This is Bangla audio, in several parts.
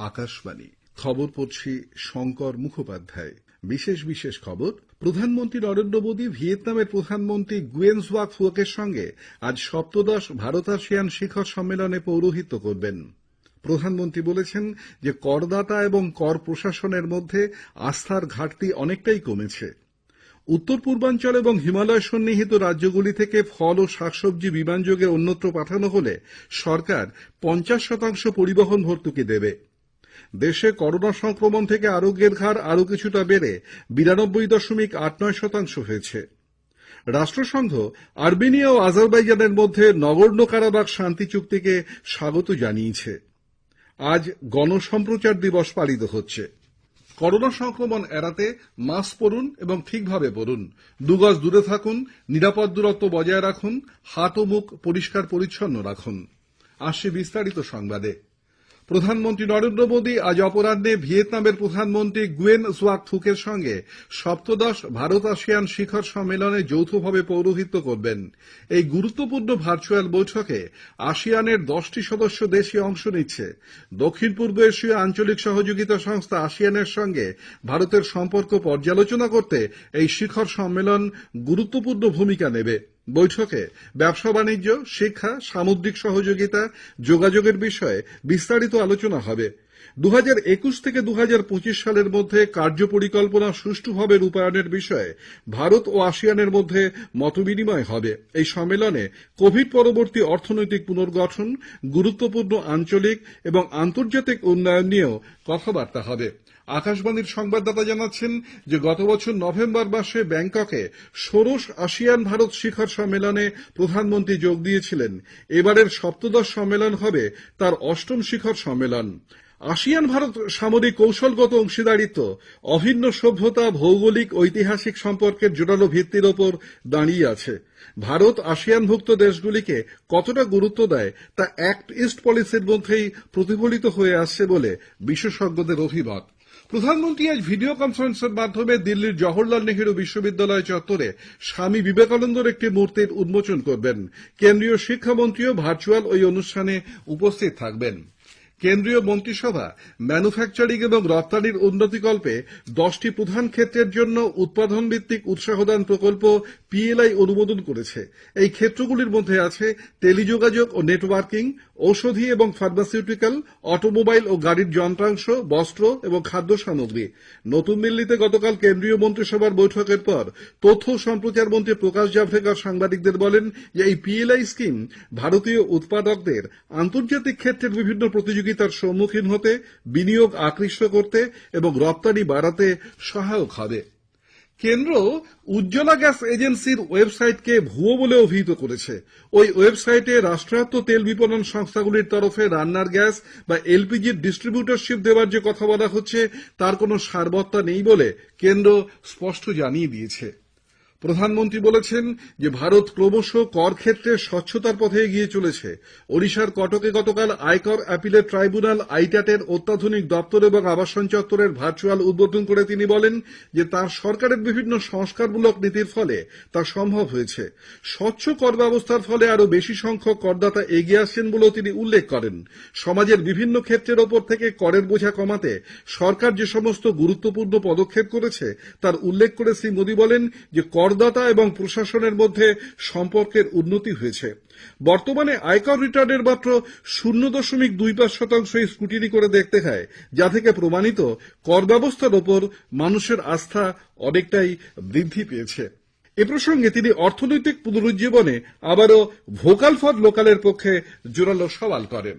আকাশবাণী। খবর পড়ছি শঙ্কর মুখোপাধ্যায়। বিশেষ বিশেষ খবর, প্রধানমন্ত্রী নরেন্দ্র মোদী ভিয়েতনামের প্রধানমন্ত্রী গুয়েন জোয়াক ফুয়কের সঙ্গে আজ সপ্তদশ ভারত আসিয়ান শিখর সম্মেলনে পৌরোহিত্য করবেন। প্রধানমন্ত্রী বলেছেন যে করদাতা এবং কর প্রশাসনের মধ্যে আস্থার ঘাটতি অনেকটাই কমেছে। উত্তর পূর্বাঞ্চল এবং হিমালয় সন্নিহিত রাজ্যগুলি থেকে ফল ও শাকসবজি বিমানযোগে অন্যত্র পাঠানো হলে সরকার পঞ্চাশ শতাংশ পরিবহন ভর্তুকি দেবে। দেশে করোনা সংক্রমণ থেকে আরোগ্যের হার আরও কিছুটা বেড়ে বিরানব্বই দশমিক আট নয় শতাংশ হয়েছে। রাষ্ট্রসংঘ, আর্মেনিয়া ও আজারবাইজানের মধ্যে নগর্ণ কারাবাখ শান্তি চুক্তিকে স্বাগত জানিয়েছে। আজ গণসম্প্রচার দিবস পালিত হচ্ছে। করোনা সংক্রমণ এড়াতে মাস্ক পরুন এবং ঠিকভাবে পরুন। দুগজ দূরে থাকুন, নিরাপদ দূরত্ব বজায় রাখুন, হাত ও মুখ পরিষ্কার পরিচ্ছন্ন রাখুন। আসছে বিস্তারিত সংবাদে। প্রধানমন্ত্রী নরেন্দ্র মোদী আজ অপরাহ্নে ভিয়েতনামের প্রধানমন্ত্রী গুয়েন জোয়াক থুকের সঙ্গে সপ্তদশ ভারত আসিয়ান শিখর সম্মেলনে যৌথভাবে পৌরোহিত্য করবেন। এই গুরুত্বপূর্ণ ভার্চুয়াল বৈঠকে আসিয়ানের দশটি সদস্য দেশই অংশ নিচ্ছে। দক্ষিণ পূর্ব এশীয় আঞ্চলিক সহযোগিতা সংস্থা আসিয়ানের সঙ্গে ভারতের সম্পর্ক পর্যালোচনা করতে এই শিখর সম্মেলন গুরুত্বপূর্ণ ভূমিকা নেবে। বৈঠকে ব্যবসা বাণিজ্য, শিক্ষা, সামুদ্রিক সহযোগিতা, যোগাযোগের বিষয়ে বিস্তারিত আলোচনা হবে। দুহাজার একুশ থেকে দুহাজার পঁচিশ সালের মধ্যে কার্য পরিকল্পনা সুষ্ঠুভাবে রূপায়ণের বিষয়ে ভারত ও আসিয়ানের মধ্যে মতবিনিময় হবে। এই সম্মেলনে কোভিড পরবর্তী অর্থনৈতিক পুনর্গঠন, গুরুত্বপূর্ণ আঞ্চলিক এবং আন্তর্জাতিক উন্নয়ন নিয়েও কথাবার্তা হবে। আকাশবাণীর সংবাদদাতা জানাচ্ছেন গত বছর নভেম্বর মাসে ব্যাংককে ষোড়শ আসিয়ান ভারত শিখর সম্মেলনে প্রধানমন্ত্রী যোগ দিয়েছিলেন। এবারের সপ্তদশ সম্মেলন হবে তার অষ্টম শিখর সম্মেলন। আসিয়ান ভারত সামরিক কৌশলগত অংশীদারিত্ব, অভিন্ন সভ্যতা, ভৌগোলিক, ঐতিহাসিক সম্পর্কের জোরালো ভিত্তির ওপর দাঁড়িয়ে আছে। ভারত আসিয়ানভুক্ত দেশগুলিকে কতটা গুরুত্ব দেয় তা অ্যাক্ট ইস্ট পলিসির মধ্যেই প্রতিফলিত হয়ে আসছে বলে বিশেষজ্ঞদের অভিমত। প্রধানমন্ত্রী আজ ভিডিও কনফারেন্সের মাধ্যমে দিল্লির জওহরলাল নেহেরু বিশ্ববিদ্যালয় চত্বরে স্বামী বিবেকানন্দর একটি মূর্তির উন্মোচন করবেন। কেন্দ্রীয় শিক্ষামন্ত্রীও ভার্চুয়াল ওই অনুষ্ঠানে উপস্থিত থাকবেন। কেন্দ্রীয় মন্ত্রিসভা, ম্যানুফ্যাকচারিং এবং রপ্তানির উন্নতিকল্পে দশটি প্রধান ক্ষেত্রের জন্য উৎপাদন ভিত্তিক উৎসাহদান প্রকল্প পিএলআই অনুমোদন করেছে। এই ক্ষেত্রগুলির মধ্যে আছে টেলিযোগাযোগ ও নেটওয়ার্কিং, ঔষধি এবং ফার্মাসিউটিক্যাল, অটোমোবাইল ও গাড়ির যন্ত্রাংশ, বস্ত্র এবং খাদ্য সামগ্রী। নতুন দিল্লিতে গতকাল কেন্দ্রীয় মন্ত্রিসভার বৈঠকের পর তথ্য ও সম্প্রচার মন্ত্রী প্রকাশ জাভড়েকর সাংবাদিকদের বলেন এই পিএলআই স্কিম ভারতীয় উৎপাদকদের আন্তর্জাতিক ক্ষেত্রের বিভিন্ন প্রতিযোগিতার সম্মুখীন হতে, বিনিয়োগ আকৃষ্ট করতে এবং রপ্তানি বাড়াতে সহায়ক হবে। কেন্দ্র উজ্জ্বলা গ্যাস এজেন্সির ওয়েবসাইটকে ভুয়ো বলে অভিহিত করেছে। ওই ওয়েবসাইটে রাষ্ট্রায়ত্ত তেল বিপণন সংস্থাগুলির তরফে রান্নার গ্যাস বা এলপিজির ডিস্ট্রিবিউটরশিপ দেওয়ার যে কথা বলা হচ্ছে, তার কোনো সারবত্তা নেই বলে কেন্দ্র স্পষ্ট জানিয়ে দিয়েছে। প্রধানমন্ত্রী বলেছেন ভারত ক্রমশ কর ক্ষেত্রে স্বচ্ছতার পথে এগিয়ে চলেছে। ওড়িশার কটকে গতকাল আয়কর অ্যাপিলেট ট্রাইব্যুনাল আইট্যাটের অত্যাধুনিক দপ্তর এবং আবাসন চত্বরের ভার্চুয়াল উদ্বোধন করে তিনি বলেন তার সরকারের বিভিন্ন সংস্কারমূলক নীতির ফলে তা সম্ভব হয়েছে। স্বচ্ছ কর ব্যবস্থার ফলে আরও বেশি সংখ্যক করদাতা এগিয়ে আসছেন বলেও তিনি উল্লেখ করেন। সমাজের বিভিন্ন ক্ষেত্রের ওপর থেকে করের বোঝা কমাতে সরকার যে সমস্ত গুরুত্বপূর্ণ পদক্ষেপ করেছে, তার উল্লেখ করে শ্রী মোদী বলেন যে করদাতা এবং প্রশাসনের মধ্যে সম্পর্কের উন্নতি হয়েছে। বর্তমানে আয়কর রিটার্নের মাত্র শূন্য দশমিক দুই পাঁচ শতাংশই স্ক্রুটিনি করে দেখতে হয়, যা থেকে প্রমাণিত কর ব্যবস্থার ওপর মানুষের আস্থা অনেকটাই বৃদ্ধি পেয়েছে। এ প্রসঙ্গে তিনি অর্থনৈতিক পুনরুজ্জীবনে আবারও ভোকাল ফর লোকালের পক্ষে জোরালো সওয়াল করেন।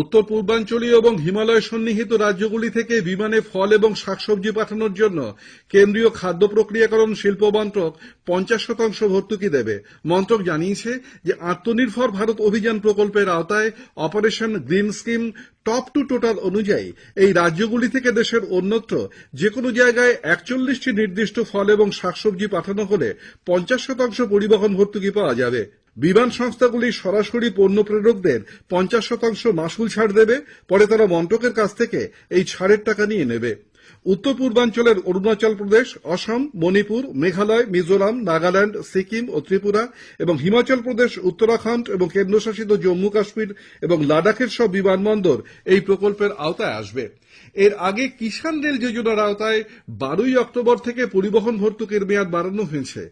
উত্তর পূর্বাঞ্চলীয় এবং হিমালয় সন্নিহিত রাজ্যগুলি থেকে বিমানে ফল এবং শাকসবজি পাঠানোর জন্য কেন্দ্রীয় খাদ্য প্রক্রিয়াকরণ শিল্প মন্ত্রক পঞ্চাশ শতাংশ ভর্তুকি দেবে। মন্ত্রক জানিয়েছে আত্মনির্ভর ভারত অভিযান প্রকল্পের আওতায় operation green scheme top to total অনুযায়ী এই রাজ্যগুলি থেকে দেশের অন্যত্র যেকোনো জায়গায় একচল্লিশটি নির্দিষ্ট ফল এবং শাকসবজি পাঠানো হলে পঞ্চাশ শতাংশ পরিবহন ভর্তুকি পাওয়া যাবে। বিমান সংস্থাগুলি সরাসরি পণ্য প্রেরকদের পঞ্চাশ শতাংশ মাসুল ছাড় দেবে, পরে তারা মন্ত্রকের কাছ থেকে এই ছাড়ের টাকা নিয়ে নেবে। উত্তর পূর্বাঞ্চলের অরুণাচল প্রদেশ, অসম, মণিপুর, মেঘালয়, মিজোরাম, নাগাল্যান্ড, সিকিম ও ত্রিপুরা এবং হিমাচল প্রদেশ, উত্তরাখণ্ড এবং কেন্দ্রশাসিত জম্মু কাশ্মীর এবং লাদাখের সব বিমানবন্দর এই প্রকল্পের আওতায় আসবে। এর আগে কিষাণ রেল যোজনার আওতায় বারোই অক্টোবর থেকে পরিবহন ভর্তুকির মেয়াদ বাড়ানো হয়েছে।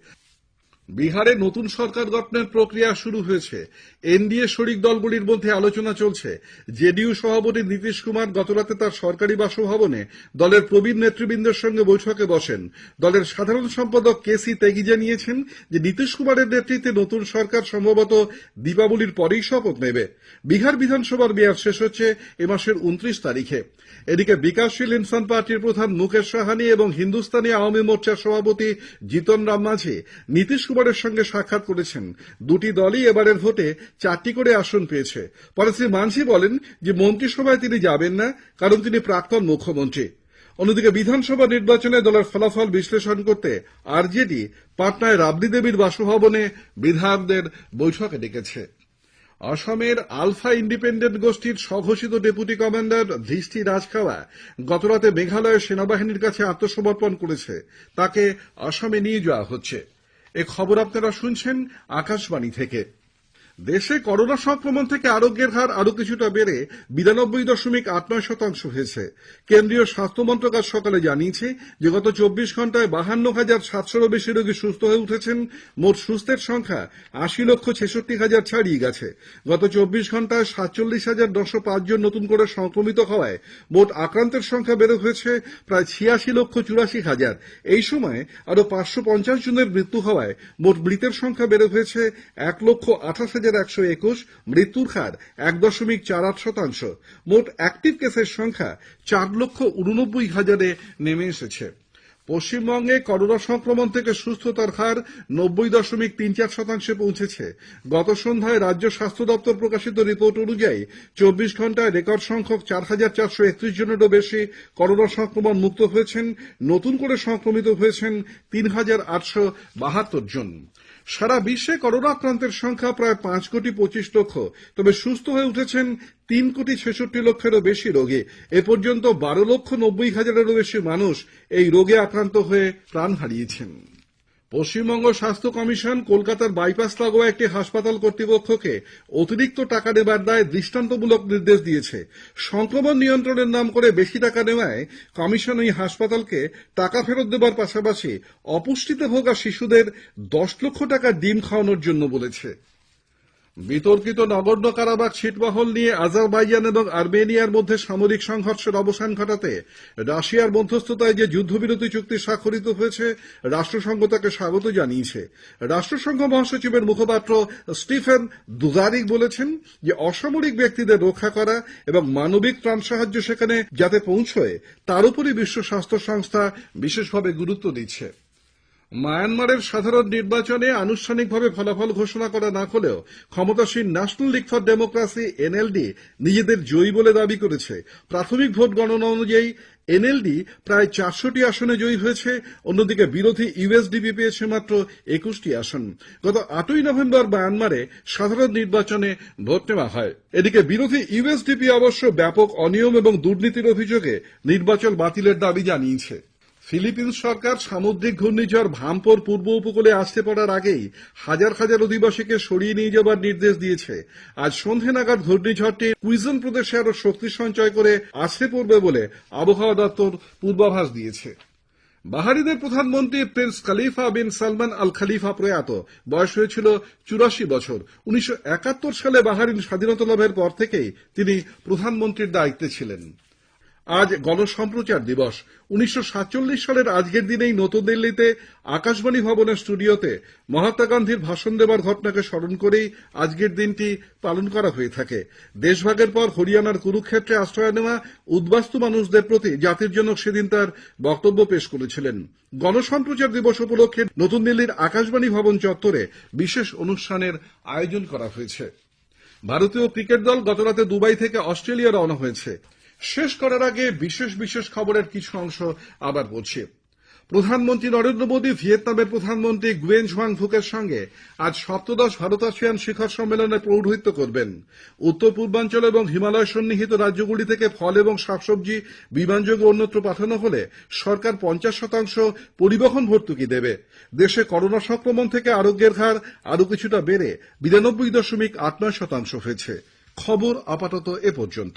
বিহারে নতুন সরকার গঠনের প্রক্রিয়া শুরু হয়েছে। এনডিএ শরিক দলগুলির মধ্যে আলোচনা চলছে। জেডিইউ সভাপতি নীতিশ কুমার গতরাতে তার সরকারি বাসভবনে দলের প্রবীণ নেতৃবৃন্দের সঙ্গে বৈঠকে বসেন। দলের সাধারণ সম্পাদক কে সি ত্যাগী জানিয়েছেন নীতিশ কুমারের নেতৃত্বে নতুন সরকার সম্ভবত দীপাবলির পরেই শপথ নেবে। বিহার বিধানসভার মেয়াদ শেষ হচ্ছে এ মাসের উনত্রিশ তারিখে। এদিকে বিকাশশীল ইনসান পার্টির প্রধান মুকেশ সাহানি এবং হিন্দুস্তানি আওয়ামী মোর্চার সভাপতি জিতন রাম মাঝি নীতিশ কুমারের সঙ্গে সাক্ষাৎ করেছেন। দুটি দলই এবারের ভোটে চারটি করে আসন পেয়েছে। পরে শ্রী মাঝি বলেন মন্ত্রিসভায় তিনি যাবেন না, কারণ তিনি প্রাক্তন মুখ্যমন্ত্রী। অন্যদিকে বিধানসভা নির্বাচনে দলের ফলাফল বিশ্লেষণ করতে আরজেডি পাটনায় রাবড়ি দেবীর বাসভবনে বিধায়কদের বৈঠকে ডেকেছে। অসমের আলফা ইন্ডিপেন্ডেন্ট গোষ্ঠীর স্বঘোষিত ডেপুটি কমান্ডার ধৃষ্টি রাজখাওয়া গতরাতে মেঘালয়ের সেনাবাহিনীর কাছে আত্মসমর্পণ করেছে। তাকে আসামে নিয়ে যাওয়া হচ্ছে। দেশে করোনা সংক্রমণ থেকে আরোগ্যের হার আরও কিছুটা বেড়ে বিরানব্বই দশমিক আট নয় শতাংশ হয়েছে। কেন্দ্রীয় স্বাস্থ্য মন্ত্রক আজ সকালে জানিয়েছে যে গত চব্বিশ ঘন্টায় বাহান্ন হাজার সাতশোরও বেশি রোগী সুস্থ হয়ে উঠেছেন। মোট সুস্থের সংখ্যা আশি লক্ষ ছেষট্টি হাজার ছাড়িয়ে গেছে। গত চব্বিশ ঘন্টায় সাতচল্লিশ হাজার নশো পাঁচ জন নতুন করে সংক্রমিত হওয়ায় মোট আক্রান্তের সংখ্যা বেড়ে হয়েছে প্রায় ছিয়াশি লক্ষ চুরাশি হাজার। এই সময় আরও পাঁচশো পঞ্চাশ জনের মৃত্যু হওয়ায় মোট মৃতের সংখ্যা বেড়ে হয়েছে এক লক্ষ আঠাশ হাজার একশো একুশ, মৃত্যুর হার এক দশমিক চার আট শতাংশ। মোট অ্যাক্টিভ কেসের সংখ্যা চার লক্ষ উননব্বই হাজারে নেমে এসেছে। পশ্চিমবঙ্গে করোনা সংক্রমণ থেকে সুস্থতার হার নব্বই দশমিক তিন চার শতাংশে পৌঁছেছে। গত সন্ধ্যায় রাজ্য স্বাস্থ্য দপ্তর প্রকাশিত রিপোর্ট অনুযায়ী চব্বিশ ঘন্টায় রেকর্ড সংখ্যক চার হাজার চারশো একত্রিশ জনেরও বেশি করোনা সংক্রমণ মুক্ত হয়েছেন, নতুন করে সংক্রমিত হয়েছেন তিন হাজার আটশো বাহাত্তর জন। সারা বিশ্বে করোনা আক্রান্তের সংখ্যা প্রায় পাঁচ কোটি পঁচিশ লক্ষ। তবে সুস্থ হয়ে উঠেছেন তিন কোটি ছেষট্টি লক্ষেরও বেশি রোগী। এ পর্যন্ত বারো লক্ষ নব্বই হাজারেরও বেশি মানুষ এই রোগে আক্রান্ত হয়ে প্রাণ হারিয়েছেন। পশ্চিমবঙ্গ স্বাস্থ্য কমিশন কলকাতার বাইপাস লাগোয়া একটি হাসপাতাল কর্তৃপক্ষকে অতিরিক্ত টাকা নেবার দায় দৃষ্টান্তমূলক নির্দেশ দিয়েছে। সংক্রমণ নিয়ন্ত্রণের নাম করে বেশি টাকা নেওয়ায় কমিশন ওই হাসপাতালকে টাকা ফেরত দেবার পাশাপাশি অপুষ্টিতে ভোগা শিশুদের দশ লক্ষ টাকা ডিম খাওয়ানোর জন্য বলেছে। বিতর্কিত নগর্ণ কারাবাগ ছিটমহল নিয়ে আজারবাইজান এবং আর্মেনিয়ার মধ্যে সামরিক সংঘর্ষের অবসান ঘটাতে রাশিয়ার মধ্যস্থতায় যে যুদ্ধবিরতি চুক্তি স্বাক্ষরিত হয়েছে, রাষ্ট্রসংঘ তাকে স্বাগত জানিয়েছে। রাষ্ট্রসংঘ মহাসচিবের মুখপাত্র স্টিফেন দুজারিক বলেছেন যে অসামরিক ব্যক্তিদের রক্ষা করা এবং মানবিক ত্রাণ সাহায্য সেখানে যাতে পৌঁছয়, তার উপরই বিশ্ব স্বাস্থ্য সংস্থা বিশেষভাবে গুরুত্ব দিচ্ছে। মায়ানমারের সাধারণ নির্বাচনে আনুষ্ঠানিকভাবে ফলাফল ঘোষণা করা না হলেও ক্ষমতাসীন National League for Democracy, NLD, নিজেদের জয়ী বলে দাবি করেছে। প্রাথমিক ভোট গণনা অনুযায়ী এনএলডি প্রায় চারশোটি আসনে জয়ী হয়েছে, অন্যদিকে বিরোধী ইউএসডিপি পেয়েছে মাত্র একুশটি আসন। গত আটই নভেম্বর মায়ানমারে সাধারণ নির্বাচনে ভোট নেওয়া হয়। এদিকে বিরোধী ইউএসডিপি অবশ্য ব্যাপক অনিয়ম এবং দুর্নীতির অভিযোগে নির্বাচন বাতিলের দাবি জানিয়েছে। ফিলিপিন্স সরকার সামুদ্রিক ঘূর্ণিঝড় ভাম্পর পূর্ব উপকূলে আসতে পড়ার আগেই হাজার হাজার অধিবাসীকে সরিয়ে নিয়ে যাবার নির্দেশ দিয়েছে। আজ সন্ধে নাগাদ ঘূর্ণিঝড়টি কুইজন প্রদেশে আরও শক্তি সঞ্চয় করে আসতে পড়বে বলে আবহাওয়া দপ্তর পূর্বাভাস দিয়েছে। বাহারিনের প্রধানমন্ত্রী প্রিন্স খালিফা বিন সালমান আল খালিফা প্রয়াত। বয়স হয়েছিল চুরাশি বছর। উনিশশো একাত্তর সালে বাহারিন স্বাধীনতা লাভের পর থেকেই তিনি প্রধানমন্ত্রীর দায়িত্বে ছিলেন। আজ গণসম্প্রচার দিবস। উনিশশো সাতচল্লিশ সালের আজকের দিনেই নতুন দিল্লিতে আকাশবাণী ভবনের স্টুডিওতে মহাত্মা গান্ধীর ভাষণ দেবার ঘটনাকে স্মরণ করেই আজকের দিনটি পালন করা হয়ে থাকে। দেশভাগের পর হরিয়ানার কুরুক্ষেত্রে আশ্রয় নেওয়া উদ্বাস্তু মানুষদের প্রতি জাতির জনক সেদিন তার বক্তব্য পেশ করেছিলেন। গণসম্প্রচার দিবস উপলক্ষে নতুন দিল্লির আকাশবাণী ভবন চত্বরে বিশেষ অনুষ্ঠানের আয়োজন করা হয়েছে। ভারতীয় ক্রিকেট দল গতরাতে দুবাই থেকে অস্ট্রেলিয়া রওনা হয়েছে। শেষ করার আগে বিশেষ বিশেষ খবরের কিছু অংশ আবার বলছি। প্রধানমন্ত্রী নরেন্দ্র মোদী ভিয়েতনামের প্রধানমন্ত্রী গুয়েন ঝুয়াং ফুকের সঙ্গে আজ সপ্তদশ ভারত আসিয়ান শিখর সম্মেলনে পৌরোহিত্য করবেন। উত্তর পূর্বাঞ্চল এবং হিমালয় সন্নিহিত রাজ্যগুলি থেকে ফল এবং শাকসবজি, বিমানযোগে অন্যত্র পাঠানো হলে সরকার পঞ্চাশ শতাংশ পরিবহন ভর্তুকি দেবে। দেশে করোনা সংক্রমণ থেকে আরোগ্যের হার আরও কিছুটা বেড়ে বিরানব্বই দশমিক আট নয় শতাংশ হয়েছে। খবর আপাতত এ পর্যন্ত।